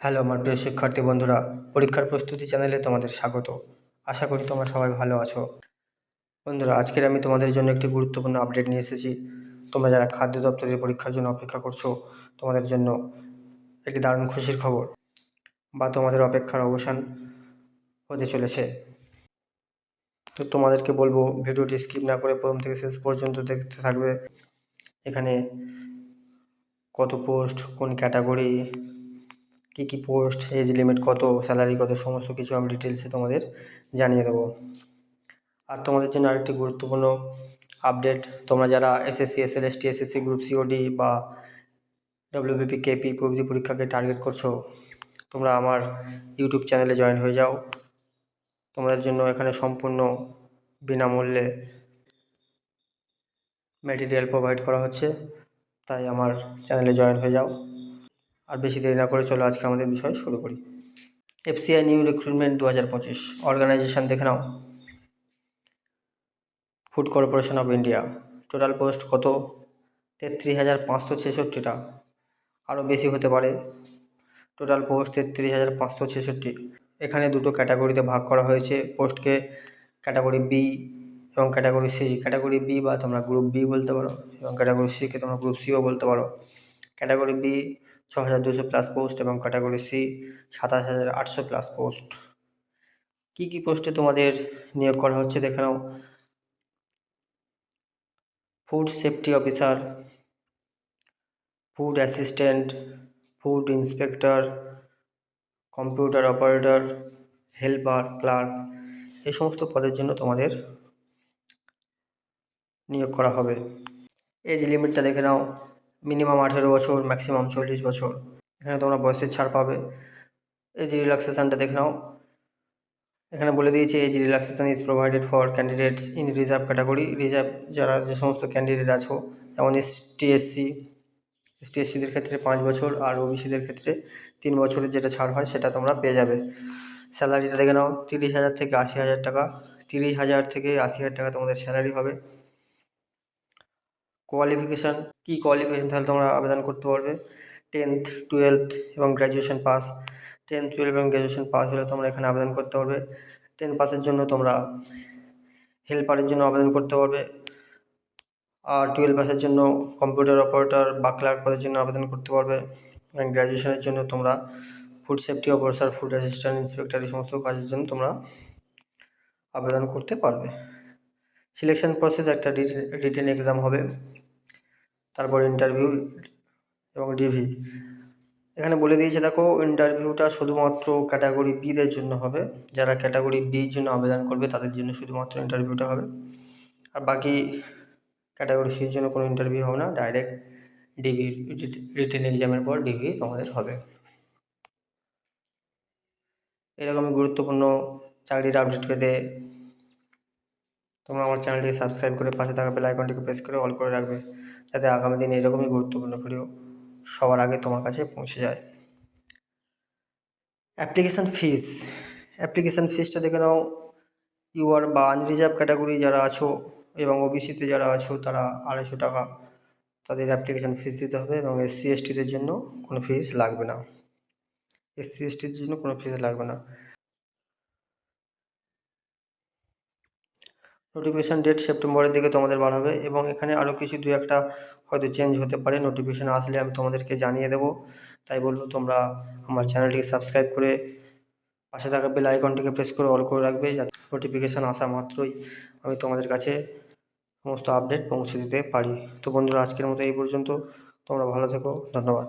Hello আমার প্রিয় শিক্ষার্থী বন্ধুরা, পরীক্ষার প্রস্তুতি চ্যানেলে তোমাদের স্বাগত। আশা করি তোমরা সবাই ভালো আছো। বন্ধুরা, আজকের আমি তোমাদের জন্য একটি গুরুত্বপূর্ণ আপডেট নিয়ে এসেছি। তোমরা যারা খাদ্য দপ্তরের পরীক্ষার জন্য অপেক্ষা করছ, তোমাদের জন্য একটি দারুণ খুশির খবর বা তোমাদের অপেক্ষার অবসান হতে চলেছে। তো তোমাদেরকে বলব, ভিডিওটি স্কিপ না করে প্রথম থেকে শেষ পর্যন্ত দেখতে থাকবে। এখানে কত পোস্ট কোন ক্যাটাগরি কী কী পোস্ট, এজ লিমিট কত, স্যালারি কত, সমস্ত কিছু আমি ডিটেলসে তোমাদের জানিয়ে দেবো। আর তোমাদের জন্য আরেকটি গুরুত্বপূর্ণ আপডেট, তোমরা যারা SSC SLST SSC group COD বা ডব্লিউবিপি কেপি প্রভৃতি পরীক্ষাকে টার্গেট করছ, তোমরা আমার ইউটিউব চ্যানেলে জয়েন হয়ে যাও। তোমাদের জন্য এখানে সম্পূর্ণ বিনামূল্যে ম্যাটেরিয়াল প্রোভাইড করা হচ্ছে, তাই আমার চ্যানেলে জয়েন হয়ে যাও। আর বেশি দেরি না করে চলো আজকে আমাদের বিষয় শুরু করি। এফসিআই নিউ রিক্রুটমেন্ট দু হাজার পঁচিশ অর্গানাইজেশান দেখে নাও। Food Corporation of India total post কত? তেত্রিশ হাজার পাঁচশো ছেষট্টিটা। আরও বেশি হতে পারে। টোটাল পোস্ট তেত্রিশ হাজার পাঁচশো ছেষট্টি। এখানে দুটো ক্যাটাগরিতে ভাগ করা হয়েছে। পোস্টকে ক্যাটাগরি বি এবং ক্যাটাগরি সি ক্যাটাগরি বি বা তোমরা গ্রুপ বি বলতে পারো এবং ক্যাটাগরি সিকে তোমরা গ্রুপ সিও বলতে পারো। ক্যাটাগরি বি ছ হাজার দুশো প্লাস পোস্ট এবং ক্যাটাগরি সি সাতাশ হাজার আটশো প্লাস পোস্ট কী কী পোস্টে তোমাদের নিয়োগ করা হচ্ছে দেখে নাও। Food safety officer food assistant food inspector computer operator helper clerk এই সমস্ত পদের জন্য তোমাদের নিয়োগ করা হবে। এজ লিমিটটা দেখে নাও। মিনিমাম আঠেরো বছর ম্যাক্সিমাম চল্লিশ বছর। এখানে তোমরা বয়সের ছাড় পাবে। এজ রিল্যাক্সেশানটা দেখে নাও। এখানে বলে দিয়েছে age relaxation is provided for candidates in reserve category reserve যারা যে সমস্ত ক্যান্ডিডেট আছো, যেমন এস টিএসসি এস টিএসসিদের ক্ষেত্রে পাঁচ বছর আর ওবিসিদের ক্ষেত্রে তিন বছরের যেটা ছাড় হয়, সেটা তোমরা পেয়ে যাবে। স্যালারিটা দেখে নাও, তিরিশ হাজার থেকে আশি হাজার টাকা। তিরিশ হাজার থেকে আশি হাজার টাকা তোমাদের স্যালারি হবে। কোয়ালিফিকেশান কী কোয়ালিফিকেশান তাহলে তোমরা আবেদন করতে পারবে? টেন্থ টুয়েলভ এবং গ্র্যাজুয়েশন পাস টেন টুয়েলভ এবং গ্র্যাজুয়েশন পাস হলে তোমরা এখানে আবেদন করতে পারবে। টেন পাসের জন্য তোমরা হেল্পারের জন্য আবেদন করতে পারবে। আর টুয়েলভ পাসের জন্য কম্পিউটার অপারেটর বা ক্লার্ক পদের জন্য আবেদন করতে পারবে। এবং গ্র্যাজুয়েশনের জন্য তোমরা food safety officer food assistant inspector এই সমস্ত কাজের জন্য তোমরা আবেদন করতে পারবে। সিলেকশন প্রসেস একটা রিটেন এক্সাম হবে। তারপর ইন্টারভিউ এবং ডিভি এখানে বলে দিয়েছে, দেখো ইন্টারভিউটা শুধুমাত্র ক্যাটাগরি বিদের জন্য হবে। যারা ক্যাটাগরি বির জন্য আবেদন করবে, তাদের জন্য শুধুমাত্র ইন্টারভিউটা হবে। আর বাকি ক্যাটাগরি সির জন্য কোনো ইন্টারভিউ হবে না। ডাইরেক্ট ডিভি রিটেন এক্সামের পর ডিভি তোমাদের হবে। এরকমই গুরুত্বপূর্ণ চাকরির আপডেট পেতে তোমরা আমার চ্যানেলটিকে সাবস্ক্রাইব করে পাশে থাকা বেল আইকনটিকে প্রেস করে অল করে রাখবে, যাতে আগামী দিনে এরকমই গুরুত্বপূর্ণ ভিডিও সবার আগে তোমার কাছে পৌঁছে যায়। অ্যাপ্লিকেশান ফিস অ্যাপ্লিকেশান ফিসটা দেখে নাও। ইউআর বা আনরিজার্ভ ক্যাটাগরি যারা আছো এবং ওবিসিতে যারা আছো, তারা আড়াইশো টাকা তাদের অ্যাপ্লিকেশান ফিস দিতে হবে এবং এসসি এসটিদের জন্য কোনো ফিস লাগবে না। এসসি এসটির জন্য কোনো ফিস লাগবে না। নোটিফিকেশান ডেট সেপ্টেম্বরের দিকে তোমাদের বাড়াবে এবং এখানে আরও কিছু দু একটা হয়তো চেঞ্জ হতে পারে। নোটিফিকেশান আসলে আমি তোমাদেরকে জানিয়ে দেবো। তাই বলব তোমরা আমার চ্যানেলটিকে সাবস্ক্রাইব করে পাশে থাকা বেল আইকনটিকে প্রেস করে অল করে রাখবে যাতে নোটিফিকেশান আসা মাত্রই আমি তোমাদের কাছে সমস্ত আপডেট পৌঁছে দিতে পারি। তো বন্ধুরা, আজকের মতো এই পর্যন্ত। তোমরা ভালো থেকো। ধন্যবাদ।